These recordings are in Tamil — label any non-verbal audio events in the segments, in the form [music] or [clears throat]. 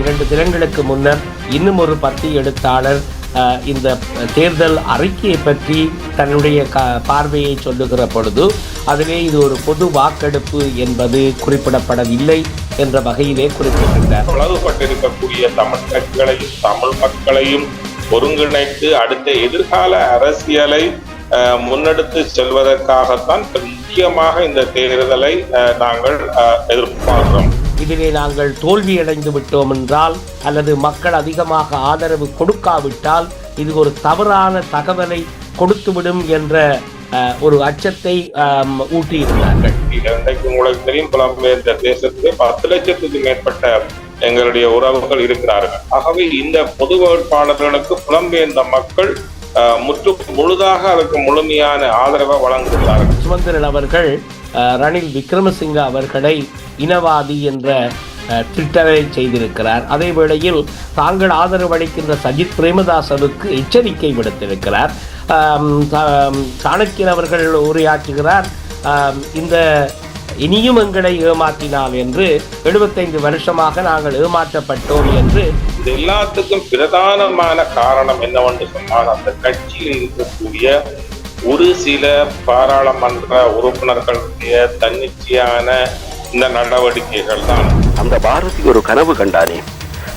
இரண்டு தினங்களுக்கு முன்னர் இன்னும் ஒரு பத்தி எழுத்தாளர் இந்த தேர்தல் அறிக்கையை பற்றி தன்னுடைய க பார்வையை சொல்லுகிற பொழுது அதுவே இது ஒரு பொது வாக்கெடுப்பு என்பது குறிப்பிடப்படவில்லை என்ற வகையிலே குறிப்பிட்டிருந்தார். பிளவுபட்டிருக்கக்கூடிய தமிழ் கட்சிகளையும் தமிழ் மக்களையும் ஒருங்கிணைத்து அடுத்த எதிர்கால அரசியலை முன்னெடுத்து செல்வதற்காகத்தான் முக்கியமாக இந்த தேர்தலை நாங்கள் எதிர்பார்க்கிறோம். இதிலே நாங்கள் தோல்வியடைந்து விட்டோம் என்றால் அல்லது மக்கள் அதிகமாக ஆதரவு கொடுக்காவிட்டால் இது ஒரு தவறான தகவலை கொடுத்துவிடும் என்ற ஒரு அச்சத்தை ஊட்டியிருந்தார்கள் இன்றைக்கு உங்களுக்கு தெரியும் புலம்பெயர்ந்த தேசத்திலே பத்து லட்சத்துக்கு மேற்பட்ட எங்களுடைய உறவுகள் இருக்கிறார்கள். ஆகவே இந்த பொது வேட்பாளர்களுக்கு புலம்பெயர்ந்த மக்கள் முற்று முழுதாக அதற்கு முழுமையான ஆதரவை வழங்குகிறார்கள். சுமந்திரன் அவர்கள் ரணில் விக்ரமசிங்க அவர்களை இனவாதி என்ற ட்விட்டரை செய்திருக்கிறார். அதே வேளையில் தாங்கள் ஆதரவு அளிக்கின்ற சஜித் பிரேமதாசவுக்கு எச்சரிக்கை விடுத்திருக்கிறார். சாணக்கியன் அவர்கள் உரையாற்றுகிறார். இந்த இனியும் எங்களை ஏமாற்றினார் என்று எழுபத்தைந்து வருஷமாக நாங்கள் ஏமாற்றப்பட்டோம் என்று இது எல்லாத்துக்கும் பிரதானமான காரணம் என்னவென்று சொன்னால் அந்த கட்சியில் இருக்கக்கூடிய ஒரு சில பாராளுமன்ற உறுப்பினர்களுடைய தன்னிச்சையான இந்த நடவடிக்கைகள் தான். அந்த பாரதி ஒரு கனவு கண்டானே.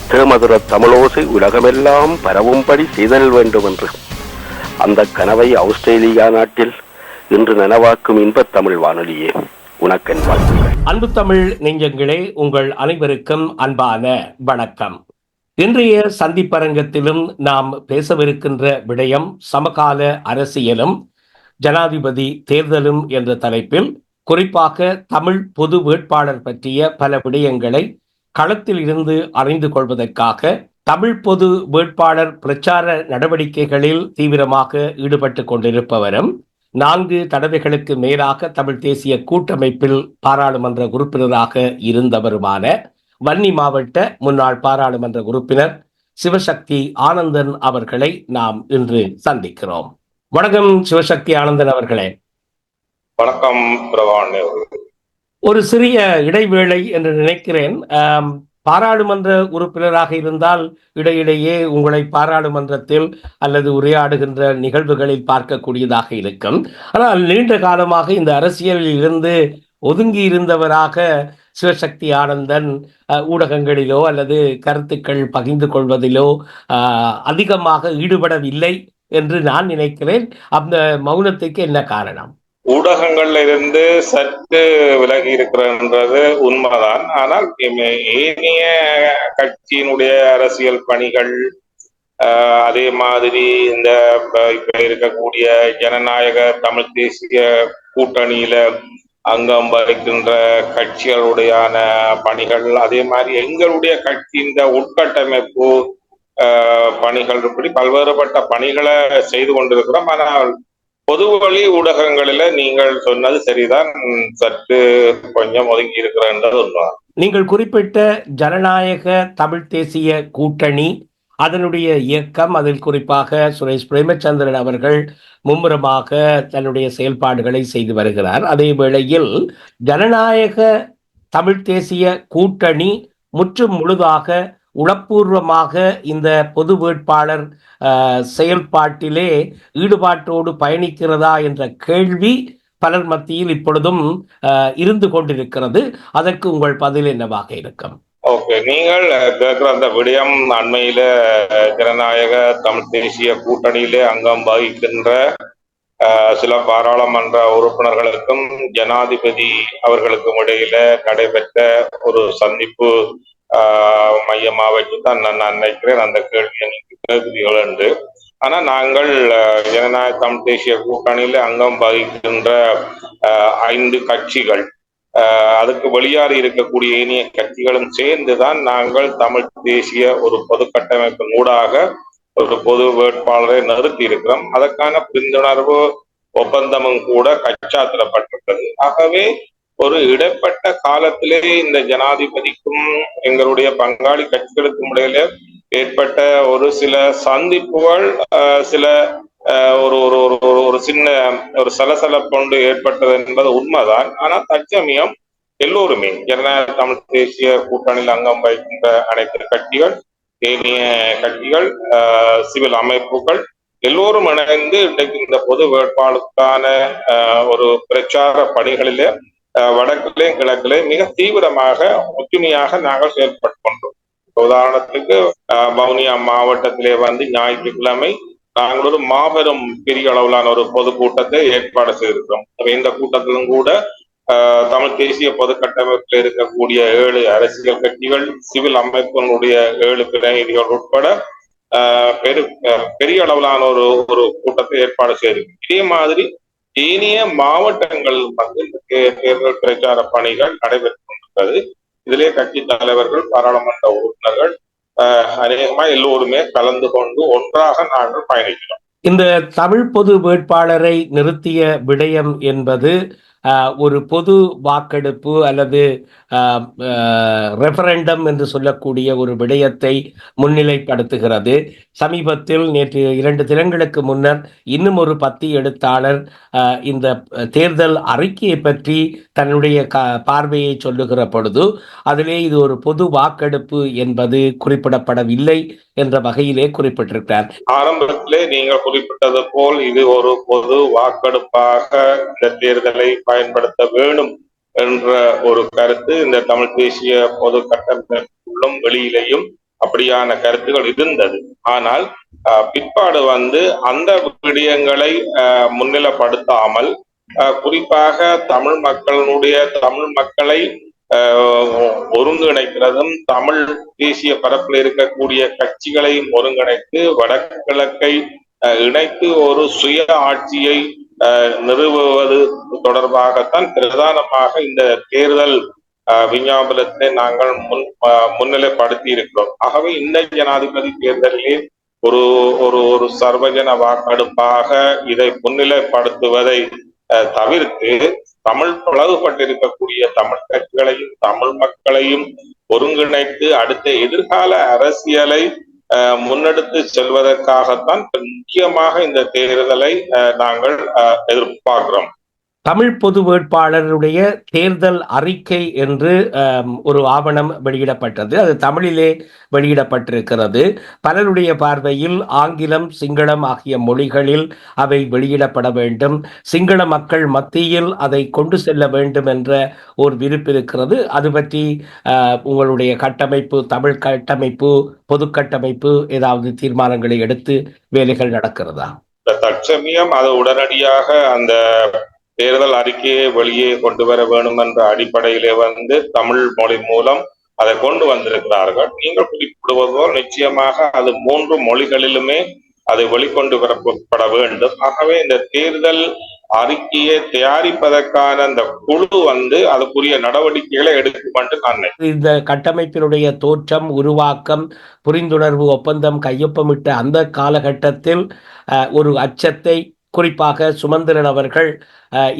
திருமதுர தமிழோசை உலகமெல்லாம் பரவும்படி செய்தல் வேண்டும் என்று அந்த கனவை ஆஸ்திரேலியா நாட்டில் இன்று நனவாக்கும் இன்பத் தமிழ் வானொலியே. உனக்கென் வாழ்த்துக்கள். அன்பு தமிழ் நெஞ்சங்களே உங்கள் அனைவருக்கும் அன்பான வணக்கம். இன்றைய சந்திப்பரங்கத்திலும் நாம் பேசவிருக்கின்ற விடயம் சமகால அரசியலும் ஜனாதிபதி தேர்தலும் என்ற தலைப்பில் குறிப்பாக தமிழ் பொது வேட்பாளர் பற்றிய பல விடயங்களை களத்தில் இருந்து அறிந்து கொள்வதற்காக தமிழ் பொது வேட்பாளர் பிரச்சார நடவடிக்கைகளில் தீவிரமாக ஈடுபட்டு கொண்டிருப்பவரும் நான்கு தடவைகளுக்கு மேலாக தமிழ் தேசிய கூட்டமைப்பில் பாராளுமன்ற உறுப்பினராக இருந்தவருமான வன்னி மாவட்ட முன்னாள் பாராளுமன்ற உறுப்பினர் சிவசக்தி ஆனந்தன் அவர்களை நாம் இன்று சந்திக்கிறோம். வணக்கம் சிவசக்தி ஆனந்தன் அவர்களே. வணக்கம் ஒரு சிறிய இடைவேளை என்று நினைக்கிறேன். பாராளுமன்ற உறுப்பினராக இருந்தால் இடையிடையே உங்களை பாராளுமன்றத்தில் அல்லது உரையாடுகின்ற நிகழ்வுகளில் பார்க்கக்கூடியதாக இருக்கும். ஆனால் நீண்ட காலமாக இந்த அரசியலில் இருந்து ஒதுங்கி இருந்தவராக சிவசக்தி ஆனந்தன் ஊடகங்களிலோ அல்லது கருத்துக்கள் பகிர்ந்து கொள்வதிலோ அதிகமாக ஈடுபடவில்லை. என்று நான் நினைக்கிறேன். அந்த மௌனத்துக்கு என்ன காரணம்? ஊடகங்கள்ல இருந்து சற்று விலகி இருக்கிறன்றது உண்மைதான். ஆனால் ஏனைய கட்சியினுடைய அரசியல் பணிகள் ஆஹ், அதே மாதிரி இந்த இப்ப- இருக்கக்கூடிய ஜனநாயக தமிழ் தேசிய கூட்டணியில அங்கம் வகிக்கின்ற கட்சிகளுடையான பணிகள் அதே மாதிரி எங்களுடைய கட்சியின் உட்கட்டமைப்பு பணிகள் இப்படி பல்வேறுபட்ட பணிகளை செய்து கொண்டிருக்கிறோம். ஆனால் பொது வழி ஊடகங்களில நீங்கள் சொன்னது சரிதான். சற்று கொஞ்சம் ஒதுங்கி இருக்கிறன்றது ஒன்று நீங்கள் குறிப்பிட்ட ஜனநாயக தமிழ் தேசிய கூட்டணி அதனுடைய இயக்கம் அதில் குறிப்பாக சுரேஷ் பிரேமச்சந்திரன் அவர்கள் மும்முரமாக தன்னுடைய செயல்பாடுகளை செய்து வருகிறார். அதே வேளையில் ஜனநாயக தமிழ் தேசிய கூட்டணி முற்றும் முழுதாக உளப்பூர்வமாக இந்த பொது வேட்பாளர் செயல்பாட்டிலே ஈடுபாட்டோடு பயணிக்கிறதா என்ற கேள்வி பலர் மத்தியில் இப்பொழுதும் இருந்து கொண்டிருக்கிறது. அதற்கு உங்கள் பதில் என்னவாக இருக்கும்? ஓகே நீங்கள் கேட்கிற அந்த விடயம் அண்மையில ஜனநாயக தமிழ் தேசிய கூட்டணியிலே அங்கம் வகிக்கின்ற சில பாராளுமன்ற உறுப்பினர்களுக்கும் ஜனாதிபதி அவர்களுக்கும் இடையில நடைபெற்ற ஒரு சந்திப்பு மையமா வச்சு தான் நான் நான் நினைக்கிறேன். அந்த கேள்வியை நீங்க கேட்கிறீர்கள் என்று ஆனா நாங்கள் ஜனநாயக தமிழ் தேசிய கூட்டணியில அங்கம் வகிக்கின்ற அஹ், ஐந்து கட்சிகள் ஆஹ் அதுக்கு வெளியாறி இருக்கக்கூடிய ஏனைய கட்சிகளும் சேர்ந்துதான் நாங்கள் தமிழ் தேசிய ஒரு பொது கட்டமைப்பின் ஊடாக ஒரு பொது வேட்பாளரை நிறுத்தி இருக்கிறோம். அதற்கான புரிந்துணர்வு ஒப்பந்தமும் கூட கச்சாத்திரப்பட்டிருக்கிறது ஆகவே ஒரு இடைப்பட்ட காலத்திலே இந்த ஜனாதிபதிக்கும் எங்களுடைய பங்காளி கட்சிகளுக்கும் இடையில ஏற்பட்ட ஒரு சில சந்திப்புகள் ஆஹ் சில ஆஹ் ஒரு ஒரு ஒரு ஒரு சின்ன ஒரு சலசலப்பொண்டு ஏற்பட்டது என்பது உண்மைதான். ஆனால் தற்சமயம் எல்லோருமே ஜனநாயக தமிழ் தேசிய கூட்டணியில் அங்கம் வகிக்கின்ற அனைத்து கட்சிகள் தேனிய கட்சிகள் சிவில் அமைப்புகள் எல்லோரும் இணைந்து இன்றைக்கு இந்த பொது வேட்பாளுக்கான ஆஹ், ஒரு பிரச்சார பணிகளிலே வடக்கிலையும் வடக்கிலே மிக தீவிரமாக ஒற்றுமையாக நாங்கள் செயல்பட்டு கொண்டோம் உதாரணத்துக்கு வவுனியா மாவட்டத்திலே வந்து ஞாயிற்றுக்கிழமை நாங்கள் ஒரு மாபெரும் பெரிய அளவிலான ஒரு பொதுக்கூட்டத்தை ஏற்பாடு செய்திருக்கிறோம். இந்த கூட்டத்திலும் கூட தமிழ் தேசிய பொது கட்டமைப்பில் இருக்கக்கூடிய ஏழு அரசியல் கட்சிகள் சிவில் அமைப்புகளுடைய ஏழு பிரதிநிதிகள் உட்பட பெரு பெரிய அளவிலான ஒரு ஒரு கூட்டத்தை ஏற்பாடு செய்திருக்கோம் இதே மாதிரி ஏனைய மாவட்டங்களில் வந்து தேர்தல் பிரச்சார பணிகள் நடைபெற்று கொண்டிருக்கிறது. இதிலே கட்சி தலைவர்கள் பாராளுமன்ற உறுப்பினர்கள் ஆஹ், அநேகமா எல்லோருமே கலந்து கொண்டு ஒன்றாக நாங்கள் பயணிக்கிறோம். இந்த தமிழ் பொது வேட்பாளரை நிறுத்திய விடயம் என்பது ஒரு பொது வாக்கெடுப்பு அல்லது ரெஃபரண்டம் என்று சொல்லக்கூடிய ஒரு விடயத்தை முன்னிலைப்படுத்துகிறது. சமீபத்தில் நேற்று இரண்டு தினங்களுக்கு முன்னர் இன்னும் ஒரு பத்தி எழுத்தாளர் இந்த தேர்தல் அறிக்கையை பற்றி தன்னுடைய க பார்வையை சொல்லுகிற பொழுது அதிலே இது ஒரு பொது வாக்கெடுப்பு என்பது குறிப்பிடப்படவில்லை என்ற வகையிலே குறிப்பிட்டிருக்கிறார். ஆரம்பத்திலே நீங்கள் குறிப்பிட்டது போல் இது ஒரு பொது வாக்கெடுப்பாக இந்த தேர்தலை பயன்படுத்த வேண்டும் என்ற ஒரு கருத்து இந்த தமிழ் தேசிய பொது கட்டமைப்புள்ளும் வெளியிலையும் அப்படியான கருத்துகள் இருந்தது. ஆனால் பிற்பாடு வந்து அந்த விடயங்களை ஆஹ், முன்னிலைப்படுத்தாமல் ஆஹ், குறிப்பாக தமிழ் மக்களுடைய தமிழ் மக்களை ஆஹ், ஒருங்கிணைக்கிறதும் தமிழ் தேசிய பரப்பில் இருக்கக்கூடிய கட்சிகளையும் ஒருங்கிணைத்து வடக்கு கிழக்கை இணைத்து ஒரு சுய ஆட்சியை நிறுவுவது தொடர்பாகத்தான் பிரதானமாக இந்த தேர்தல் விஞ்ஞாபனத்தை நாங்கள் முன் முன்னிலைப்படுத்தி இருக்கிறோம் ஆகவே இந்த ஜனாதிபதி தேர்தலிலே ஒரு ஒரு ஒரு சர்வஜன வாக்கெடுப்பாக இதை முன்னிலைப்படுத்துவதை அஹ், தவிர்த்து தமிழ் பிளவுபட்டிருக்கக்கூடிய தமிழ் கட்சிகளையும் தமிழ் மக்களையும் ஒருங்கிணைத்து அடுத்த எதிர்கால அரசியலை முன்னெடுத்து செல்வதற்காகத்தான் முக்கியமாக இந்த தேர்தலை நாங்கள் அஹ், எதிர்பார்க்கிறோம். தமிழ் பொது வேட்பாளருடைய தேர்தல் அறிக்கை என்று ஒரு ஆவணம் வெளியிடப்பட்டது. அது தமிழிலே வெளியிடப்பட்டிருக்கிறது. பலருடைய பார்வையில் ஆங்கிலம் சிங்களம் ஆகிய மொழிகளில் அவை வெளியிடப்பட வேண்டும். சிங்கள மக்கள் மத்தியில் அதை கொண்டு செல்ல வேண்டும் என்ற ஒரு விருப்பு இருக்கிறது. அது பற்றி உங்களுடைய கட்டமைப்பு தமிழ் கட்டமைப்பு பொது கட்டமைப்பு ஏதாவது தீர்மானங்களை எடுத்து வேலைகள் நடக்கிறதா? தற்சமயம் அது உடனடியாக அந்த தேர்தல் அறிக்கையை வெளியே கொண்டு வர வேண்டும் என்ற அடிப்படையிலே வந்து தமிழ் மொழி மூலம் அதை கொண்டு வந்திருக்கிறார்கள். நீங்கள் குறிப்பிடுவது போல் நிச்சயமாக அது மூன்று மொழிகளிலுமே அது வெளிக்கொண்டு வரப்பட வேண்டும். ஆகவே இந்த தேர்தல் அறிக்கையை தயாரிப்பதற்கான அந்த குழு வந்து அதுக்குரிய நடவடிக்கைகளை எடுக்கும் என்று நான் இந்த கட்டமைப்பினுடைய தோற்றம் உருவாக்கம் புரிந்துணர்வு ஒப்பந்தம் கையொப்பமிட்ட அந்த காலகட்டத்தில் ஒரு அச்சத்தை குறிப்பாக சுமந்திரன் அவர்கள்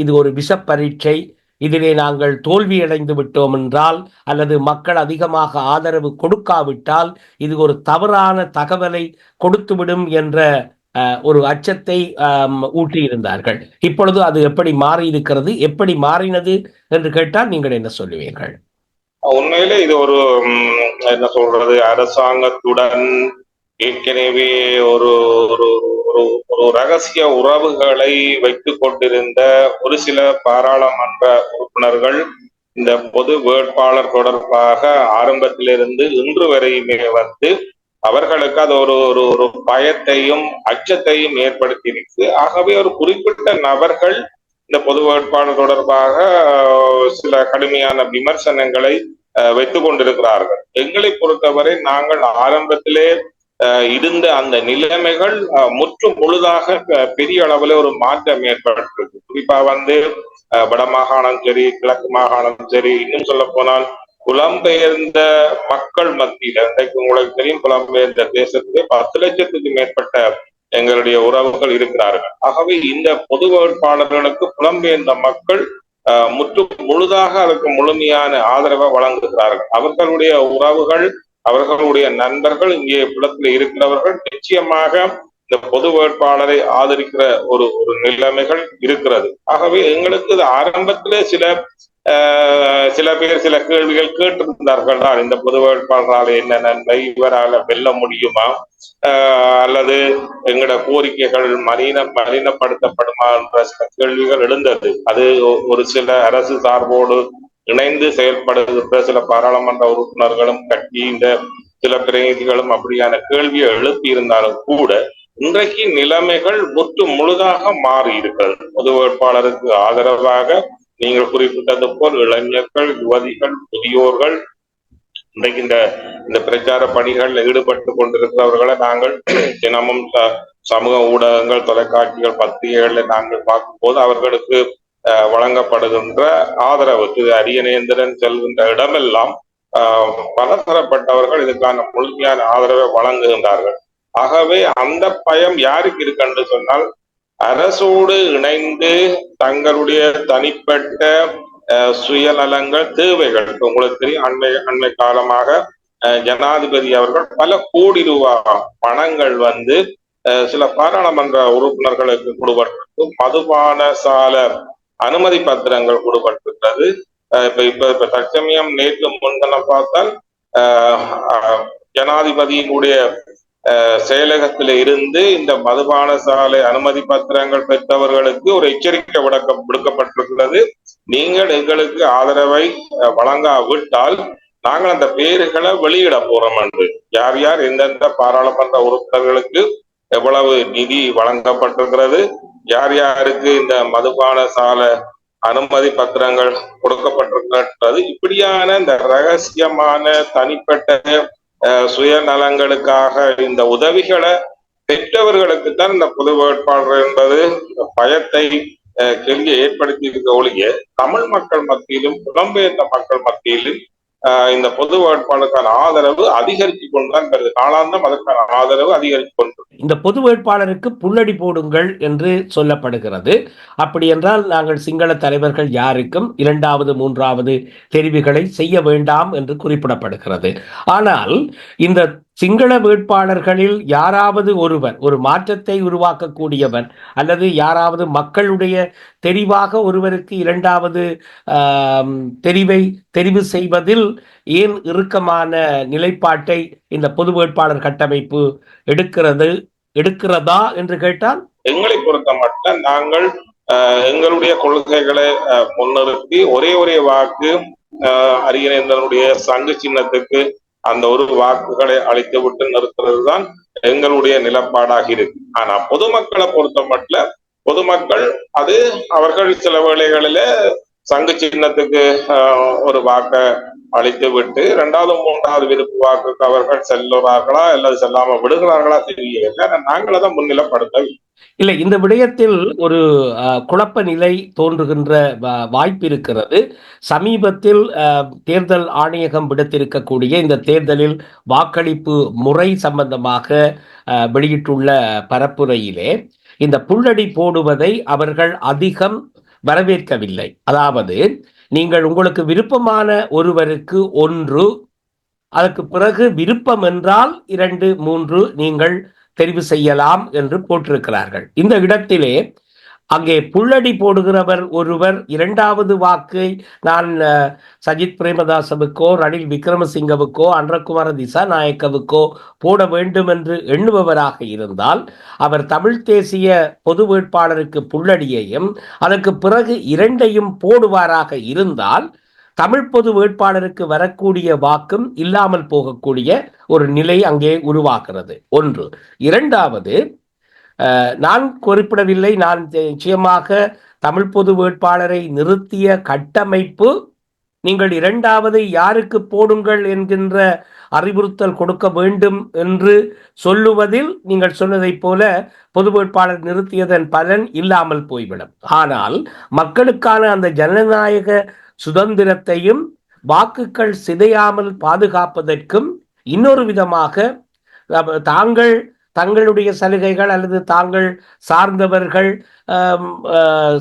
இது ஒரு விஷ பரீட்சை இதிலே நாங்கள் தோல்வியடைந்து விட்டோம் என்றால் அல்லது மக்கள் அதிகமாக ஆதரவு கொடுக்காவிட்டால் இது ஒரு தவறான தகவலை கொடுத்துவிடும் என்ற ஒரு அச்சத்தை ஊட்டியிருந்தார்கள். இப்பொழுது அது எப்படி மாறி இருக்கிறது எப்படி மாறினது என்று கேட்டால் நீங்கள் என்ன சொல்லுவீர்கள்? உண்மையிலே இது ஒரு என்ன சொல்றது அரசாங்கத்துடன் ஏற்கனவே ஒரு ஒரு ஒரு ஒரு ரகசிய உறவுகளை வைத்துக் கொண்டிருந்த ஒரு சில பாராளுமன்ற உறுப்பினர்கள் இந்த பொது வேட்பாளர் தொடர்பாக ஆரம்பத்திலிருந்து இன்று வரையுமே வந்து அவர்களுக்கு அது ஒரு ஒரு ஒரு பயத்தையும் அச்சத்தையும் ஏற்படுத்தியிருக்கு. ஆகவே ஒரு குறிப்பிட்ட நபர்கள் இந்த பொது வேட்பாளர் தொடர்பாக சில கடுமையான விமர்சனங்களை வைத்துக் கொண்டிருக்கிறார்கள். எங்களை பொறுத்தவரை நாங்கள் ஆரம்பத்திலே இருந்த அந்த நிலைமைகள் முற்று முற்றும் முழுதாக பெரிய அளவில் ஒரு மாற்றம் ஏற்பட்டிருக்கு. குறிப்பா வந்து வடமாகாணம் சரி கிழக்கு மாகாணம் சரி இன்னும் சொல்ல போனால் புலம்பெயர்ந்த மக்கள் மத்தியில இன்றைக்கு உங்களுக்கு தெரியும் புலம்பெயர்ந்த தேசத்திலே பத்து லட்சத்துக்கு மேற்பட்ட எங்களுடைய உறவுகள் இருக்கிறார்கள். ஆகவே இந்த பொது வேட்பாளர்களுக்கு புலம்பெயர்ந்த மக்கள் முற்று முழுதாக அதற்கு முழுமையான ஆதரவை வழங்குகிறார்கள். அவர்களுடைய உறவுகள் அவர்களுடைய நண்பர்கள் இங்கே புலத்தில் இருக்கிறவர்கள் நிச்சயமாக இந்த பொது வேட்பாளரை ஆதரிக்கிற ஒரு ஒரு நிலைமைகள் இருக்கிறது. ஆகவே எங்களுக்கு இது ஆரம்பத்திலே சில ஆஹ் சில பேர் சில கேள்விகள் கேட்டிருந்தார்கள். தான் இந்த பொது வேட்பாளரால் என்ன நன்மை? இவரால் வெல்ல முடியுமா? ஆஹ் அல்லது எங்களோட கோரிக்கைகள் மலின மலினப்படுத்தப்படுமா? என்ற சில கேள்விகள் எழுந்தது. அது ஒரு சில அரசு சார்போடு இணைந்து செயல்படுகின்ற சில பாராளுமன்ற உறுப்பினர்களும் கட்சியின் இந்த சில பிரதிநிதிகளும் அப்படியான கேள்வியை எழுப்பி இருந்தாலும் கூட இன்றைக்கு நிலைமைகள் ஒட்டு முழுதாக மாறி இருக்கிறது. பொது வேட்பாளருக்கு ஆதரவாக நீங்கள் குறிப்பிட்டது போல் இளைஞர்கள் யுவதிகள் முதியோர்கள் இன்றைக்கு இந்த இந்த பிரச்சார பணிகளில் ஈடுபட்டு கொண்டிருக்கிறவர்களை நாங்கள் [clears throat] தினமும் ச- சமூக ஊடகங்கள் தொலைக்காட்சிகள் பத்திரிகைகளை நாங்கள் பார்க்கும்போது அவர்களுக்கு வழங்கப்படுகின்ற ஆதரவு. திரு அரியநேந்திரன் செல்கின்ற இடமெல்லாம் ஆஹ், பலதரப்பட்டவர்கள் இதுக்கான முழுமையான ஆதரவை வழங்குகின்றார்கள். ஆகவே அந்த பயம் யாருக்கு இருக்குன்னு சொன்னால் அரசோடு இணைந்து தங்களுடைய தனிப்பட்ட சுயநலங்கள் தேவைகள். உங்களுக்கு தெரியும் அண்மை அண்மை காலமாக அஹ், ஜனாதிபதி அவர்கள் பல கோடி ரூபாய் பணங்கள் வந்து சில பாராளுமன்ற உறுப்பினர்களுக்கு கொடுப்பதற்கு மதுபான சால அனுமதி பத்திரங்கள் கொடுக்கப்பட்டிருக்கிறது இப்ப இப்ப இப்ப தற்சமயம் நேற்று முன்தினம் பார்த்தால் ஜனாதிபதியினுடைய அஹ், இருந்து இந்த மதுபான சாலை அனுமதி பத்திரங்கள் பெற்றவர்களுக்கு ஒரு எச்சரிக்கை விளக்க விடுக்கப்பட்டிருக்கிறது. நீங்கள் எங்களுக்கு ஆதரவை வழங்காவிட்டால் நாங்கள் அந்த பேர்களை வெளியிட போறோம் என்று. யார் யார் எந்தெந்த பாராளுமன்ற உறுப்பினர்களுக்கு எவ்வளவு நிதி வழங்கப்பட்டிருக்கிறது யார் யாருக்கு இந்த மதுபான சாலை அனுமதி பத்திரங்கள் கொடுக்கப்பட்டிருக்கிறது இப்படியான இந்த ரகசியமான தனிப்பட்ட சுயநலங்களுக்காக இந்த உதவிகளை பெற்றவர்களுக்கு தான் இந்த பொது வேட்பாளர் என்பது பயத்தை அஹ், கேள்வியை ஏற்படுத்தி இருக்க ஒழிய தமிழ் மக்கள் மத்தியிலும் புலம்பெயர்ந்த மக்கள் மத்தியிலும் இந்த பொது வேட்பாளருக்கான ஆதரவு அதிகரித்து கொண்டுதான் வருது காலாந்தம் அதற்கான ஆதரவு அதிகரித்து கொண்டு இந்த பொது வேட்பாளருக்கு புல்லடி போடுங்கள் என்று சொல்லப்படுகிறது. அப்படி என்றால் நாங்கள் சிங்கள தலைவர்கள் யாருக்கும் இரண்டாவது மூன்றாவது தெரிவுகளை செய்ய வேண்டாம் என்று குறிப்பிடப்படுகிறது. ஆனால் இந்த சிங்கள வேட்பாளர்களில் யாராவது ஒருவர் ஒரு மாற்றத்தை உருவாக்கக்கூடியவன் அல்லது யாராவது மக்களுடைய தெரிவாக ஒருவருக்கு இரண்டாவது தெரிவை தெரிவு செய்வதில் ஏன் இறுக்கமான நிலைப்பாட்டை இந்த பொது வேட்பாளர் கட்டமைப்பு எடுக்கிறது எடுக்கிறதா என்று கேட்டால்? எங்களை பொறுத்த மட்டும் நாங்கள் ஆஹ் எங்களுடைய கொள்கைகளை முன்னிறுத்தி ஒரே ஒரே வாக்கு ஆஹ் சங்கு சின்னத்துக்கு அந்த ஒரு வாக்குகளை அழித்து விட்டு நிறுத்துறது தான் எங்களுடைய நிலப்பாடாக இருக்கு. ஆனா பொதுமக்களை பொறுத்த மட்டும் பொதுமக்கள் அது அவர்கள் சில வேளைகளில சங்கு சின்னத்துக்கு ஆஹ் ஒரு வாக்கை அளித்து விட்டு இரண்டாவது மூன்றாவது விருப்பு வாக்குக்கு அவர்கள் செல்லுவார்களா அல்லது செல்லாம விடுகிறார்களா தெரியவில்லை. ஆனா நாங்கள் அதை இல்லை இந்த விடயத்தில் ஒரு அஹ், குழப்ப நிலை தோன்றுகின்ற வாய்ப்பு இருக்கிறது. சமீபத்தில் அஹ், தேர்தல் ஆணையகம் விடுத்திருக்கக்கூடிய இந்த தேர்தலில் வாக்களிப்பு முறை சம்பந்தமாக அஹ், வெளியிட்டுள்ள பரப்புரையிலே இந்த புல்லடி போடுவதை அவர்கள் அதிகம் வரவேற்கவில்லை. அதாவது நீங்கள் உங்களுக்கு விருப்பமான ஒருவருக்கு ஒன்று அதற்கு பிறகு விருப்பம் என்றால் இரண்டு மூன்று நீங்கள் தெரிவு செய்யலாம் என்று போட்டிருக்கிறார்கள். இந்த இடத்திலே அங்கே புள்ளடி போடுகிறவர் ஒருவர். இரண்டாவது வாக்கை நான் சஜித் பிரேமதாசவுக்கோ ரணில் விக்ரமசிங்கவுக்கோ அன்றகுமார திசாநாயக்கவுக்கோ போட வேண்டும் என்று எண்ணுபவராக இருந்தால் அவர் தமிழ் தேசிய பொது வேட்பாளருக்கு புள்ளடியையும் அதற்கு பிறகு இரண்டையும் போடுவாராக இருந்தால் தமிழ் பொது வேட்பாளருக்கு வரக்கூடிய வாக்கும் இல்லாமல் போகக்கூடிய ஒரு நிலை அங்கே உருவாகிறது. ஒன்று. இரண்டாவது நான் குறிப்பிடவில்லை. நான் நிச்சயமாக தமிழ் பொது வேட்பாளரை நிறுத்திய கட்டமைப்பு நீங்கள் இரண்டாவது யாருக்கு போடுங்கள் என்கின்ற அறிவுறுத்தல் கொடுக்க வேண்டும் என்று சொல்லுவதில் நீங்கள் சொன்னதைப் போல பொது வேட்பாளர் நிறுத்தியதன் பலன் இல்லாமல் போய்விடும். ஆனால் மக்களுக்கான அந்த ஜனநாயக சுதந்திரத்தையும் வாக்குகள் சிதையாமல் பாதுகாப்பதற்கும் இன்னொரு விதமாக தாங்கள் தங்களுடைய சலுகைகள் அல்லது தாங்கள் சார்ந்தவர்கள் அஹ்,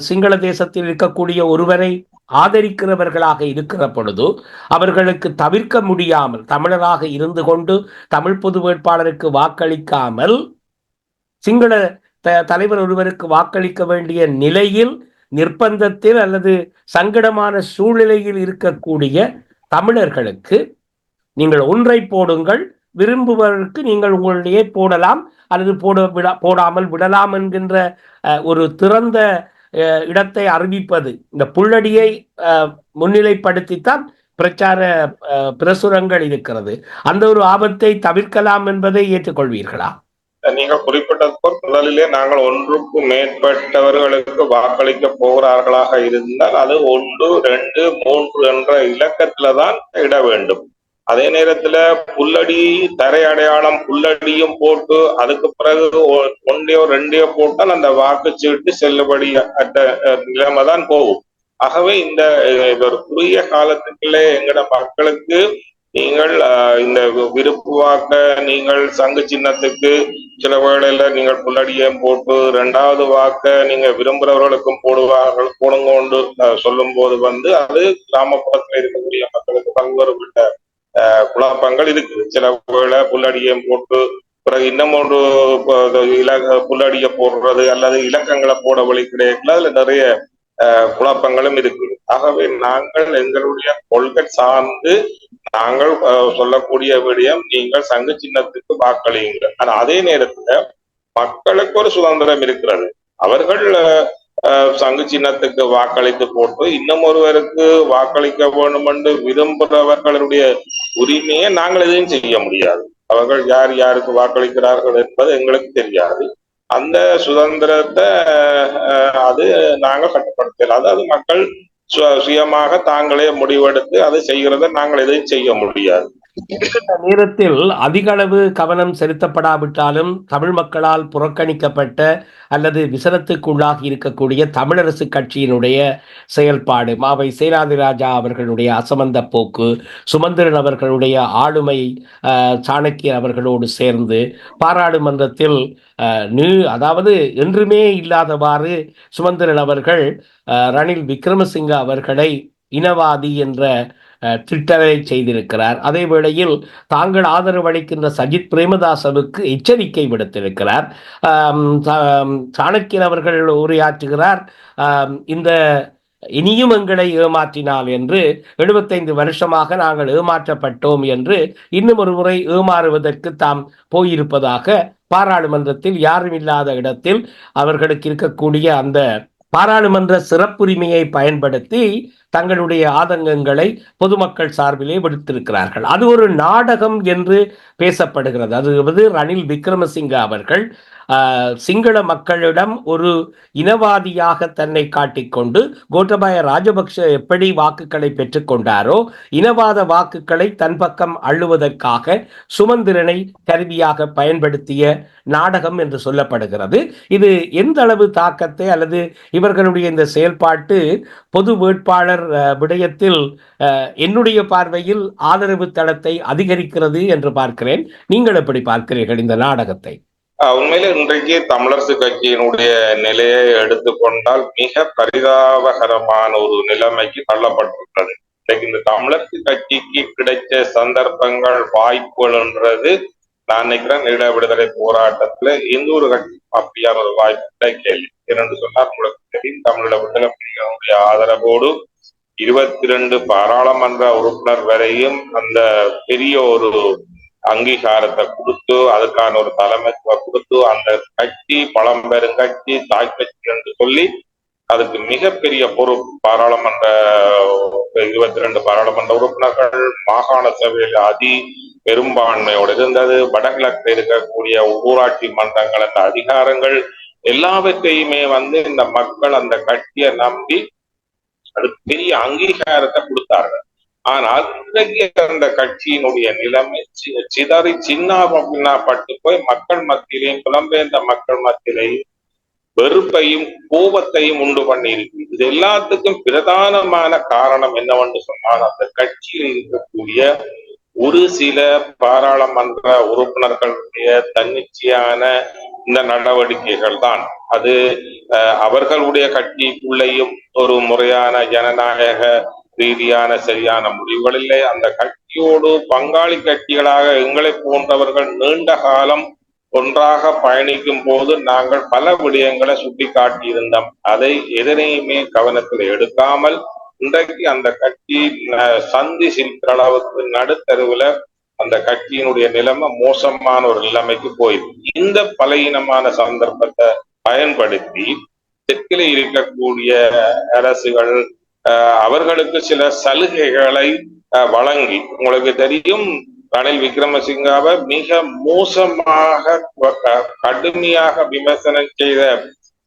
சிங்கள தேசத்தில் இருக்கக்கூடிய ஒருவரை ஆதரிக்கிறவர்களாக இருக்கிற பொழுது அவர்களுக்கு தவிர்க்க முடியாமல் தமிழராக இருந்து கொண்டு தமிழ் பொது வேட்பாளருக்கு வாக்களிக்காமல் சிங்கள த- தலைவர் ஒருவருக்கு வாக்களிக்க வேண்டிய நிலையில் நிர்பந்தத்தில் அல்லது சங்கடமான சூழ்நிலையில் இருக்கக்கூடிய தமிழர்களுக்கு நீங்கள் ஒன்றை போடுங்கள் விரும்புவதற்கு நீங்கள் உங்களிடையே போடலாம் அல்லது போட விட போடாமல் விடலாம் என்கின்ற அஹ், ஒரு திறந்த அஹ், இடத்தை அறிவிப்பது. இந்த புள்ளடியை அஹ், முன்னிலைப்படுத்தித்தான் பிரச்சார அஹ், பிரசுரங்கள் இருக்கிறது. அந்த ஒரு ஆபத்தை தவிர்க்கலாம் என்பதை ஏற்றுக்கொள்வீர்களா? நீங்கள் குறிப்பிட்டது போல் முதலிலே நாங்கள் ஒன்றுக்கும் மேற்பட்டவர்களுக்கு வாக்களிக்க போகிறார்களாக இருந்தால் அது ஒன்று ரெண்டு மூன்று என்ற இலக்கத்துல தான் இட வேண்டும். அதே நேரத்துல புல்லடி தரை அடையாளம் புல்லடியும் போட்டு அதுக்கு பிறகு ஒன்றையோ ரெண்டையோ போட்டால் அந்த வாக்குச்சீட்டு செல்லுபடி நிலைமை தான் போகும். ஆகவே இந்த ஒரு குறுகிய காலத்துக்குள்ளே எங்கட மக்களுக்கு நீங்கள் இந்த விருப்பு வாக்க நீங்கள் சங்கு சின்னத்துக்கு சில வேளையில நீங்கள் புல்லடியம் போட்டு ரெண்டாவது வாக்க நீங்க விரும்புறவர்களுக்கும் போடுவார்கள் போடுங்கோண்டு அஹ், சொல்லும் போது வந்து அது கிராமப்புறத்துல இருக்கக்கூடிய மக்களுக்கு பல்வேறுபட்ட குழப்பங்கள் இருக்குது. சில வேளை புல்லடியம் போட்டு பிறகு இன்னும் ஒன்று ப- இலக்க புல்லடிய போடுறது அல்லது இலக்கங்களை போட வழி கிடையாது அதுல நிறைய குழப்பங்களும் இருக்குது. ஆகவே நாங்கள் எங்களுடைய கொள்கை சார்ந்து நாங்கள் சொல்லக்கூடிய விடயம் நீங்கள் சங்கு சின்னத்துக்கு வாக்களியுங்கள். ஆனா அதே நேரத்துல மக்களுக்கு ஒரு சுதந்திரம் இருக்கிறது. அவர்கள் சங்கு சின்னத்துக்கு வாக்களித்து போட்டு இன்னும் ஒருவருக்கு வாக்களிக்க வேண்டும் என்று விரும்புகிறவர்களுடைய உரிமையை நாங்கள் எதுவும் செய்ய முடியாது. அவர்கள் யார் யாருக்கு வாக்களிக்கிறார்கள் என்பது எங்களுக்கு தெரியாது. அந்த சுதந்திரத்தை அது நாங்கள் கட்டுப்படுத்தலாம் அதாவது மக்கள் சுயமாக தாங்களே முடிவெடுத்து அதை செய்கிறத நாங்கள் எதையும் செய்ய முடியாது. நேரத்தில் அதிக அளவு கவனம் செலுத்தப்படாவிட்டாலும் தமிழ் மக்களால் புறக்கணிக்கப்பட்ட அல்லது விசனத்துக்குள்ளாகி இருக்கக்கூடிய தமிழரசு கட்சியினுடைய செயல்பாடு மாவை சேனாதிராஜா அவர்களுடைய அசமந்த போக்கு சுமந்திரன் அவர்களுடைய ஆளுமை அஹ், சாணக்கியர் அவர்களோடு சேர்ந்து பாராளுமன்றத்தில் அஹ், நீ அதாவது என்றுமே இல்லாதவாறு சுமந்திரன் அவர்கள் ரணில் விக்ரமசிங்க அவர்களை இனவாதி என்ற அஹ், ட்விட்டரை செய்திருக்கிறார். அதே வேளையில் தாங்கள் ஆதரவு அளிக்கின்ற சஜித் பிரேமதாசவுக்கு எச்சரிக்கை விடுத்திருக்கிறார். சாணக்கியன் சா- சாணக்கியர் அவர்கள் உரையாற்றுகிறார். இந்த இனியும் எங்களை ஏமாற்றினால் என்று எழுபத்தைந்து வருஷமாக நாங்கள் ஏமாற்றப்பட்டோம் என்று இன்னும் ஒரு முறை ஏமாறுவதற்கு தாம் போயிருப்பதாக பாராளுமன்றத்தில் யாரும் இல்லாத இடத்தில் அவர்களுக்கு இருக்கக்கூடிய அந்த பாராளுமன்ற சிறப்புரிமையை பயன்படுத்தி தங்களுடைய ஆதங்கங்களை பொதுமக்கள் சார்பிலே விடுத்திருக்கிறார்கள். அது ஒரு நாடகம் என்று பேசப்படுகிறது. அது வந்து ரணில் விக்ரமசிங்க அவர்கள் சிங்கள மக்களிடம் ஒரு இனவாதியாக தன்னை காட்டிக்கொண்டு கோட்டபாய ராஜபக்ஷ எப்படி வாக்குகளை பெற்றுக்கொண்டாரோ இனவாத வாக்குகளை தன் பக்கம் அள்ளுவதற்காக சுமந்திரனை கருவியாக பயன்படுத்திய நாடகம் என்று சொல்லப்படுகிறது. இது எந்த அளவு தாக்கத்தை அல்லது இவர்களுடைய இந்த செயல்பாட்டு பொது வேட்பாளர் விடயத்தில் என்னுடைய பார்வையில் ஆதரவு தளத்தை அதிகரிக்கிறது என்று பார்க்கிறேன். நீங்கள் எப்படி பார்க்கிறீர்கள் இந்த நாடகத்தை? உண்மையில இன்றைக்கு தமிழரசு கட்சியினுடைய நிலையை எடுத்துக்கொண்டால் மிக பரிதாபகரமான ஒரு நிலைமைக்கு தள்ளப்பட்டுள்ளது இன்றைக்கு இந்த தமிழரசு கட்சிக்கு கிடைச்ச சந்தர்ப்பங்கள் வாய்ப்புகள்ன்றது நான் நினைக்கிறேன் இட விடுதலை போராட்டத்துல எந்த ஒரு கட்சி அப்படியான ஒரு வாய்ப்பு கேள்வி இரண்டு சொன்னால் உங்களுக்கு தெரியும் தமிழீழ விடுதலை புலிகளுடைய ஆதரவோடு இருபத்தி ரெண்டு பாராளுமன்ற உறுப்பினர் வரையும் அந்த பெரிய ஒரு அங்கீகாரத்தை கொடுத்து அதுக்கான ஒரு தலைமைத்துவம் கொடுத்து அந்த கட்சி பழம்பெரும் கட்சி தாய் கட்சி என்று சொல்லி அதுக்கு மிகப்பெரிய பொறுப்பு பாராளுமன்ற இருபத்தி ரெண்டு பாராளுமன்ற உறுப்பினர்கள் மாகாண சபையில் அதி பெரும்பான்மையோடு இருந்தது. வடகிழக்கில் இருக்கக்கூடிய ஊராட்சி மன்றங்கள் அந்த அதிகாரங்கள் எல்லாவற்றையுமே வந்து இந்த மக்கள் அந்த கட்சியை நம்பி அது பெரிய அங்கீகாரத்தை கொடுத்தார்கள். ஆனால் இன்றைக்கு அந்த கட்சியினுடைய நிலைமை சி- சிதறி சின்ன பட்டு போய் மக்கள் மத்தியிலையும் புலம்பெயர்ந்த மக்கள் மத்தியிலையும் வெறுப்பையும் கோபத்தையும் உண்டு பண்ணியிருக்கு இது எல்லாத்துக்கும் பிரதானமான காரணம் என்னவென்று சொன்னால் அந்த கட்சியில் இருக்கக்கூடிய ஒரு சில பாராளுமன்ற உறுப்பினர்களுடைய தன்னிச்சையான இந்த நடவடிக்கைகள் தான் அது அவர்களுடைய கட்சிக்குள்ளேயும் ஒரு முறையான ஜனநாயக ரீதியான சரியான முடிவுகள் இல்லை அந்த கட்சியோடு பங்காளி கட்சிகளாக எங்களை போன்றவர்கள் நீண்ட காலம் ஒன்றாக பயணிக்கும் போது நாங்கள் பல விடயங்களை சுட்டி காட்டியிருந்தோம் அதை எதனையுமே கவனத்தில் எடுக்காமல் இன்றைக்கு அந்த கட்சி சந்தி சிரிக்கிற அளவுக்கு நடுத்தருவுல அந்த கட்சியினுடைய நிலைமை மோசமான ஒரு நிலைமைக்கு போயிருக்கு இந்த பலையினமான சந்தர்ப்பத்தை பயன்படுத்தி தெற்கில் இருக்கக்கூடிய அரசுகள் அஹ், அவர்களுக்கு சில சலுகைகளை அஹ், வழங்கி உங்களுக்கு தெரியும் ரணில் விக்ரமசிங்காவை மிக மோசமாக கடுமையாக விமர்சனம் செய்த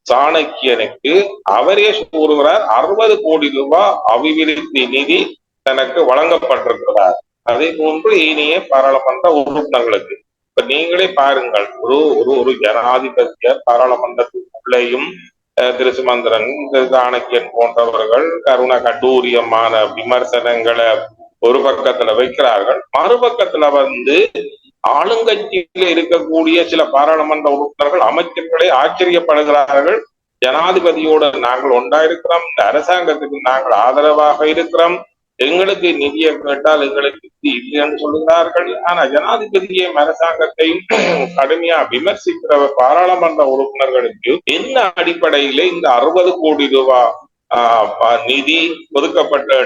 சாணக்கியனுக்கு அவரே கூறுகிறார் அறுபது கோடி ரூபாய் அபிவிருத்தி நிதி தனக்கு வழங்கப்பட்டிருக்கிறார். அதே போன்று இனிய பாராளுமன்ற உறுப்பினர்களுக்கு. இப்ப நீங்களே பாருங்கள் ஒரு ஒரு ஒரு ஜனாதிபதிய பாராளுமன்றத்துக்குள்ளேயும் திரு சுமந்திரன் திரு சாணக்கியன் போன்றவர்கள் கருண கடூரியமான விமர்சனங்களை ஒரு பக்கத்துல வைக்கிறார்கள். மறுபக்கத்துல வந்து ஆளுங்கட்சியில இருக்கக்கூடிய சில பாராளுமன்ற உறுப்பினர்கள் அமைச்சர்களை ஆச்சரியப்படுகிறார்கள். ஜனாதிபதியோட நாங்கள் ஒன்றாயிருக்கிறோம் இந்த அரசாங்கத்துக்கு நாங்கள் ஆதரவாக இருக்கிறோம். எங்களுக்கு நிதியை கேட்டால் எங்களுக்கு நிதி இல்லைன்னு சொல்லுகிறார்கள். ஆனா ஜனாதிபதியையும் அரசாங்கத்தையும் கடுமையா விமர்சிக்கிற பாராளுமன்ற உறுப்பினர்களுக்கு என்ன அடிப்படையில இந்த அறுபது கோடி ரூபாய் ஆஹ் நிதி ஒதுக்கப்பட்டு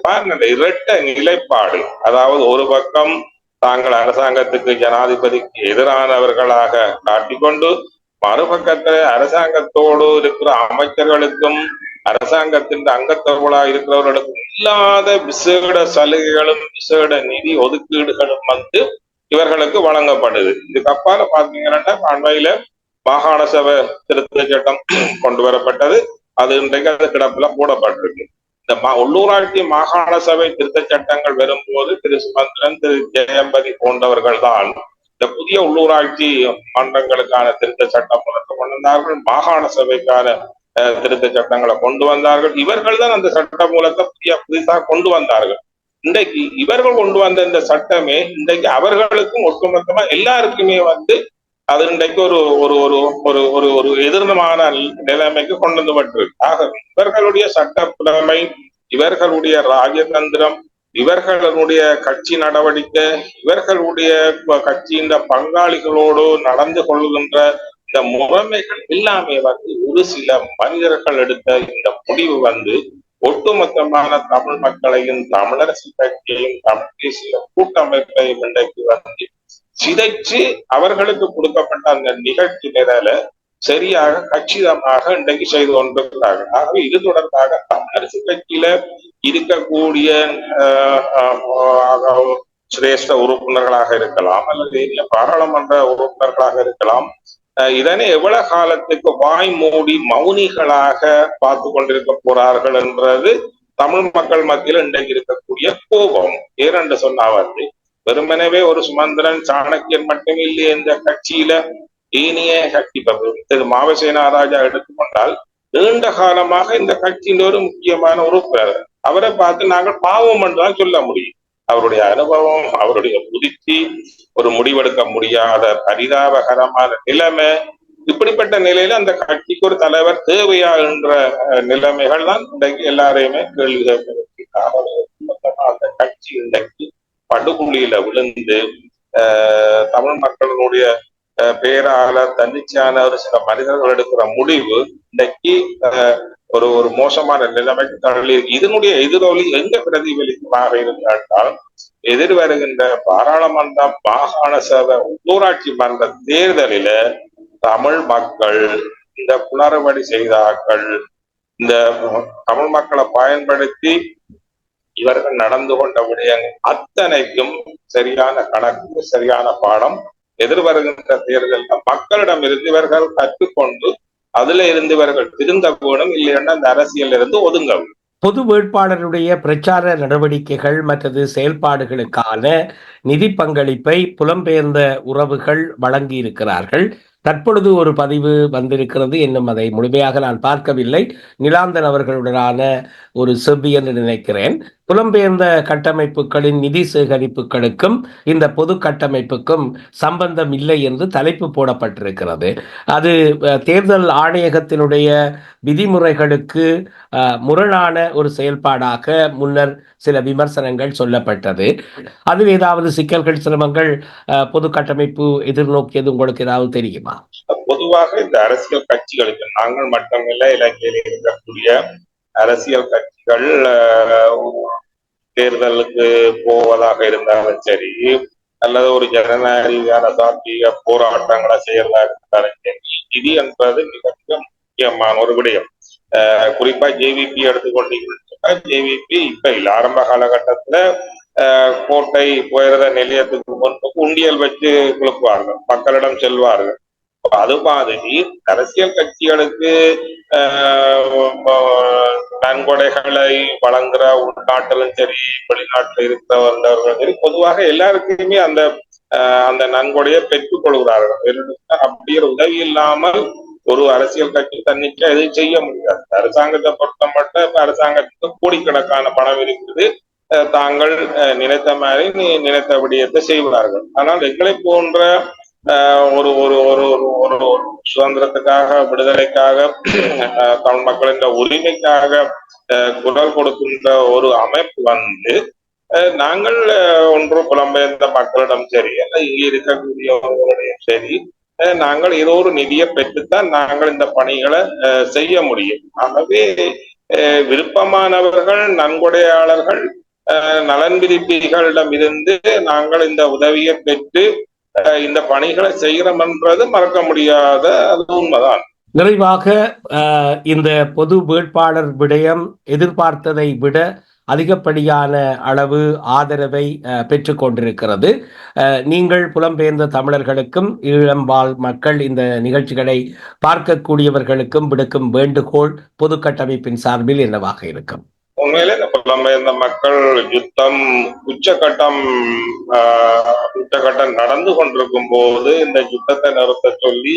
பாருங்க இரட்டை நிலைப்பாடு. அதாவது ஒரு பக்கம் தாங்கள் அரசாங்கத்துக்கு ஜனாதிபதிக்கு எதிரானவர்களாக காட்டிக்கொண்டு மறுபக்கத்தில் அரசாங்கத்தோடு இருக்கிற அமைச்சர்களுக்கும் அரசாங்கத்தின் அங்கத்தவர்களாக இருக்கிறவர்களுக்கும் இல்லாத விசேட சலுகைகளும் விசேட நிதி ஒதுக்கீடுகளும் வந்து இவர்களுக்கு வழங்கப்படுது. இதுக்கு அப்பால பாத்தீங்கன்னா அண்மையில மாகாண சபை திருத்த சட்டம் கொண்டு வரப்பட்டது. அது இன்றைக்கு அது கிடப்புல போடப்பட்டிருக்கு. இந்த மா உள்ளூராட்சி மாகாண சபை திருத்த சட்டங்கள் வரும்போது திரு சுமந்திரன் திரு ஜெயம்பதி போன்றவர்கள் தான் இந்த புதிய உள்ளூராட்சி மன்றங்களுக்கான திருத்த சட்டம் கொண்டு வந்தார்கள் மாகாண சபைக்கான அஹ், திருத்த சட்டங்களை கொண்டு வந்தார்கள். இவர்கள் தான் அந்த சட்ட மூலத்தை புதிய புதுசாக கொண்டு வந்தார்கள். இன்றைக்கு இவர்கள் கொண்டு வந்த இந்த சட்டமே இன்றைக்கு அவர்களுக்கும் ஒட்டுமொத்தமா எல்லாருக்குமே வந்து அது இன்றைக்கு ஒரு ஒரு ஒரு ஒரு ஒரு ஒரு எதிர்மான நிலைமைக்கு கொண்டு வந்துவிட்டிருக்கு ஆக இவர்களுடைய சட்ட புலமை இவர்களுடைய ராஜதந்திரம் இவர்களுடைய கட்சி நடவடிக்கை இவர்களுடைய கட்சியின் பங்காளிகளோடு நடந்து கொள்கின்ற இந்த முறைமைகள் எல்லாமே வந்து ஒரு சில மனிதர்கள் எடுத்த இந்த முடிவு வந்து ஒட்டுமொத்தமான தமிழ் மக்களையும் தமிழரசு கட்சியையும் தமிழ் தேசிய கூட்டமைப்பையும் இன்றைக்கு வந்து சிதைச்சு அவர்களுக்கு கொடுக்கப்பட்ட அந்த நிகழ்ச்சி நிரல சரியாக கச்சிதமாக இன்றைக்கு செய்து கொண்டிருக்கிறார்கள். ஆகவே இது தொடர்பாக அரசு கட்சியில இருக்கக்கூடிய ஆஹ், சிரேஷ்ட உறுப்பினர்களாக இருக்கலாம் அல்லது பாராளுமன்ற உறுப்பினர்களாக இருக்கலாம் அஹ், இதனை எவ்வளவு காலத்துக்கு வாய் மூடி மௌனிகளாக பார்த்து கொண்டிருக்க போறார்கள் என்றது தமிழ் மக்கள் மத்தியில் இன்றைக்கு இருக்கக்கூடிய கோபம். ஏனென்று சொன்ன வந்து வெறுமனவே ஒரு சுமந்திரன் சாணக்கியன் மட்டும் இல்லை இந்த கட்சியில ஏனைய சக்தி திரு மாவசேனா ராஜா எடுத்துக்கொண்டால் நீண்ட காலமாக இந்த கட்சியின் ஒரு முக்கியமான உறுப்பினர். அவரை பார்த்து நாங்கள் பாவம் என்றுதான் சொல்ல முடியும். அவருடைய அனுபவம் அவருடைய முதிர்ச்சி ஒரு முடிவெடுக்க முடியாத பரிதாபகரமான நிலைமை. இப்படிப்பட்ட நிலையில அந்த கட்சிக்கு ஒரு தலைவர் தேவையா என்ற நிலைமைகள் தான் இன்றைக்கு எல்லாரையுமே கேள்வி அந்த கட்சி இன்றைக்கு படுகொலியில விழுந்து ஆஹ், தமிழ் மக்களுடைய பேரால தன்னிச்சையான ஒரு சில மனிதர்கள் எடுக்கிற முடிவு இன்னைக்கு ஒரு ஒரு மோசமான நிலைமைக்கு தள்ளி இதனுடைய எதிரொலி எங்க பிரதிபலிக்குமாக இருந்தால் எதிர் வருகின்ற பாராளுமன்ற மாகாண சபை உள்ளூராட்சி மன்ற தேர்தலில தமிழ் மக்கள் இந்த புனரபடி செய்தார்கள். இந்த தமிழ் மக்களை பயன்படுத்தி இவர்கள் நடந்து கொண்ட விடயங்கள் அத்தனைக்கும் சரியான கணக்கு சரியான பாடம் எதிர்வருகின்ற தேர்தலில் மக்களிடமிருந்து இவர்கள் கற்றுக்கொண்டு அதுல இருந்து இவர்கள் திருந்த வேணும் இல்லைன்னா இந்த அரசியல் இருந்து ஒதுங்க பொது வேட்பாளருடைய பிரச்சார நடவடிக்கைகள் மற்றது செயல்பாடுகளுக்கான நிதி பங்களிப்பை புலம்பெயர்ந்த உறவுகள் வழங்கி இருக்கிறார்கள் தற்பொழுது ஒரு பதிவு வந்திருக்கிறது இன்னும் அதை முழுமையாக நான் பார்க்கவில்லை. நிலாந்தன் அவர்களுடனான ஒரு செவ்வி என்று நினைக்கிறேன். புலம்பெயர்ந்த கட்டமைப்புகளின் நிதி சேகரிப்புகளுக்கும் இந்த பொது கட்டமைப்புக்கும் சம்பந்தம் இல்லை என்று தலைப்பு போடப்பட்டிருக்கிறது. அது தேர்தல் ஆணையகத்தினுடைய விதிமுறைகளுக்கு முரணான ஒரு செயல்பாடாக முன்னர் சில விமர்சனங்கள் சொல்லப்பட்டது. அதில் ஏதாவது சிக்கல்கள் சிரமங்கள் அஹ், பொது கட்டமைப்பு எதிர்நோக்கியது உங்களுக்கு ஏதாவது தெரியுமா? பொதுவாக இந்த அரசியல் கட்சிகளுக்கு நாங்கள் மட்டுமல்ல இலங்கையில் இருக்கக்கூடிய அரசியல் கட்சிகள் தேர்தலுக்கு போவதாக இருந்தாலும் சரி அல்லது ஒரு ஜனநாயக அரசாத்திய போராட்டங்களை செய்யறதா இருந்தாலும் சரி நிதி என்பது மிக மிக முக்கியமான ஒரு விடயம். குறிப்பா ஜேவிபி எடுத்துக்கொண்டீங்கன்னா ஜேவிபி இப்ப இல்ல ஆரம்ப காலகட்டத்துல கோட்டை உயர்த நிலையத்துக்கு முன்பு உண்டியல் வச்சு குழுப்புவார்கள் மக்களிடம் செல்வார்கள். அது மாதிரி அரசியல் கட்சிகளுக்கு ஆஹ், நன்கொடைகளை வழங்குற உள்நாட்டிலும் சரி வெளிநாட்டில் இருக்கிறவர்களும் சரி பொதுவாக எல்லாருக்குமே அந்த அந்த நன்கொடையை பெற்றுக் கொள்கிறார்கள். அப்படிங்கிற உதவி இல்லாமல் ஒரு அரசியல் கட்சி தன்னிச்சா எதுவும் செய்ய முடியாது. அரசாங்கத்தை பொறுத்த மட்டும் அரசாங்கத்துக்கு கோடிக்கணக்கான பணம் இருக்குது. தாங்கள் நினைத்த மாதிரி நினைத்த விடயத்தை செய்வார்கள். ஆனால் எங்களை போன்ற ஒரு ஒரு ஒரு ஒரு ஒரு ஒரு சுதந்திரத்துக்காக விடுதலைக்காக தமிழ் மக்களின் உரிமைக்காக குரல் கொடுக்கின்ற ஒரு அமைப்பு வந்து நாங்கள் ஒன்று புலம்பெயர்ந்த மக்களிடம் சரி அல்ல இங்கே இருக்கக்கூடியவர்களிடையும் சரி நாங்கள் ஏதோ ஒரு நிதியை பெற்றுத்தான் நாங்கள் இந்த பணிகளை செய்ய முடியும். ஆகவே விருப்பமானவர்கள் நன்கொடையாளர்கள் ஆஹ் நலன் விரும்பிகளிடம் இருந்து நாங்கள் இந்த உதவியை பெற்று இந்த பணிகளை செய்கிறோம்ன்றது மறக்க முடியாத அது உண்மைதான். நிறைவாக இந்த பொது வேட்பாளர் விடயம் எதிர்பார்த்ததை விட அதிகப்படியான அளவு ஆதரவை அஹ், கொண்டிருக்கிறது. அஹ், நீங்கள் புலம்பெயர்ந்த தமிழர்களுக்கும் ஈழம்பால் மக்கள் இந்த நிகழ்ச்சிகளை பார்க்கக்கூடியவர்களுக்கும் விடுக்கும் வேண்டுகோள் பொது கட்டமைப்பின் சார்பில் என்னவாக இருக்கும்? உண்மையிலே இந்த புலம்பெயர்ந்த மக்கள் யுத்தம் உச்சகட்டம் ஆஹ், உச்சகட்டம் நடந்து கொண்டிருக்கும் போது இந்த யுத்தத்தை நிறுத்த சொல்லி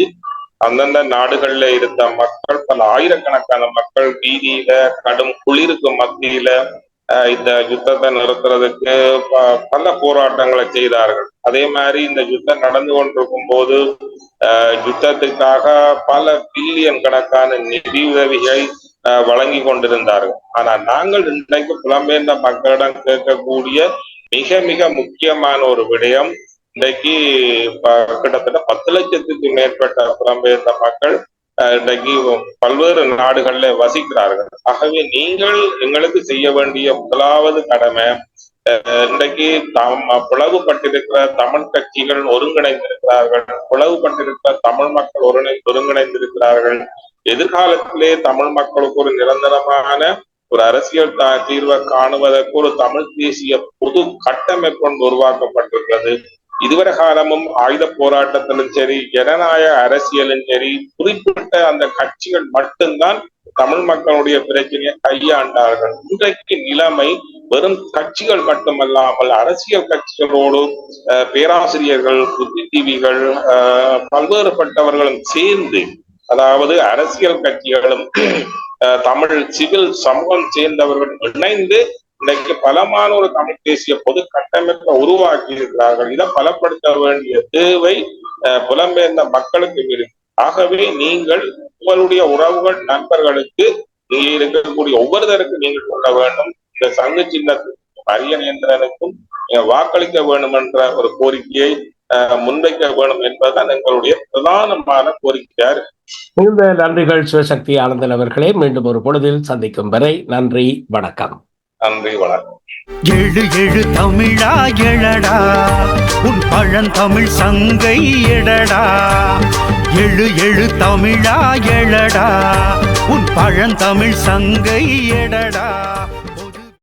அந்தந்த நாடுகள்ல இருந்த மக்கள் பல ஆயிரக்கணக்கான மக்கள் வீதியில கடும் குளிருக்கு மத்தியில இந்த யுத்தத்தை நிறுத்துறதுக்கு ப- பல போராட்டங்களை செய்தார்கள். அதே மாதிரி இந்த யுத்தம் நடந்து கொண்டிருக்கும் போது ஆஹ், யுத்தத்துக்காக பல பில்லியன் கணக்கான நிதி உதவிகள் வழங்கி கொண்டிருந்தார்கள். ஆனால் நாங்கள் இன்றைக்கு புலம்பெயர்ந்த மக்களிடம் கேட்கக்கூடிய மிக மிக முக்கியமான ஒரு விடயம் இன்றைக்கு கிட்டத்தட்ட பத்து லட்சத்துக்கு மேற்பட்ட புலம்பெயர்ந்த மக்கள் இன்றைக்கு பல்வேறு நாடுகளில் வசிக்கிறார்கள். ஆகவே நீங்கள் எங்களுக்கு செய்ய வேண்டிய முதலாவது கடமை இன்றைக்கு தாம் பிளவுபட்டிருக்கிற தமிழ் கட்சிகள் ஒருங்கிணைந்திருக்கிறார்கள். பிளவுபட்டிருக்கிற தமிழ் மக்கள் ஒருங்கிணை ஒருங்கிணைந்திருக்கிறார்கள். எதிர்காலத்திலே தமிழ் மக்களுக்கு ஒரு நிரந்தரமான ஒரு அரசியல் தா- தீர்வை காணுவதற்கு ஒரு தமிழ் தேசிய பொது கட்டமைப்பு ஒன்று உருவாக்கப்பட்டிருக்கிறது. இதுவரை காலமும் ஆயுத போராட்டத்திலும் சரி ஜனநாயக அரசியலும் சரி குறிப்பிட்ட அந்த கட்சிகள் மட்டும்தான் தமிழ் மக்களுடைய பிரச்சனையை கையாண்டார்கள். இன்றைக்கு நிலைமை வெறும் கட்சிகள் மட்டுமல்லாமல் அரசியல் கட்சிகளோடு அஹ், பேராசிரியர்கள் புத்திஜீவிகள் அஹ், பல்வேறுபட்டவர்களும் சேர்ந்து அதாவது அரசியல் கட்சிகளும் தமிழ் சிவில் சமூகம் சேர்ந்தவர்கள் இணைந்து இன்னைக்கு பலமான ஒரு தமிழ் தேசிய பொது கட்டமைப்பை உருவாக்கி இருக்கிறார்கள் இதை பலப்படுத்த வேண்டிய தேவை அஹ், புலம்பெயர்ந்த மக்களுக்கு இருக்கு. ஆகவே நீங்கள் உங்களுடைய உறவுகள் நண்பர்களுக்கு இருக்கக்கூடிய ஒவ்வொருத்தருக்கும் நீங்கள் சொல்ல வேண்டும் இந்த சங்கு சின்னத்துக்கும் அரியநேந்திரனுக்கும் வாக்களிக்க வேண்டும் என்ற ஒரு கோரிக்கையை முன்வைக்க வேண்டும் என்பதுதான் எங்களுடைய பிரதானமான கோரிக்கையா இருக்கு. மிகுந்த நன்றிகள் சிவசக்தி ஆனந்தன் அவர்களே. மீண்டும் ஒரு பொழுதில் சந்திக்கும் வரை நன்றி வணக்கம். நன்றி வணக்கம். எழு எழு தமிழா எழடா. உன் பழந்தமிழ் சங்கை எடடா. எழு எழு தமிழா எழடா. உன் பழந்தமிழ் சங்கை எடடா.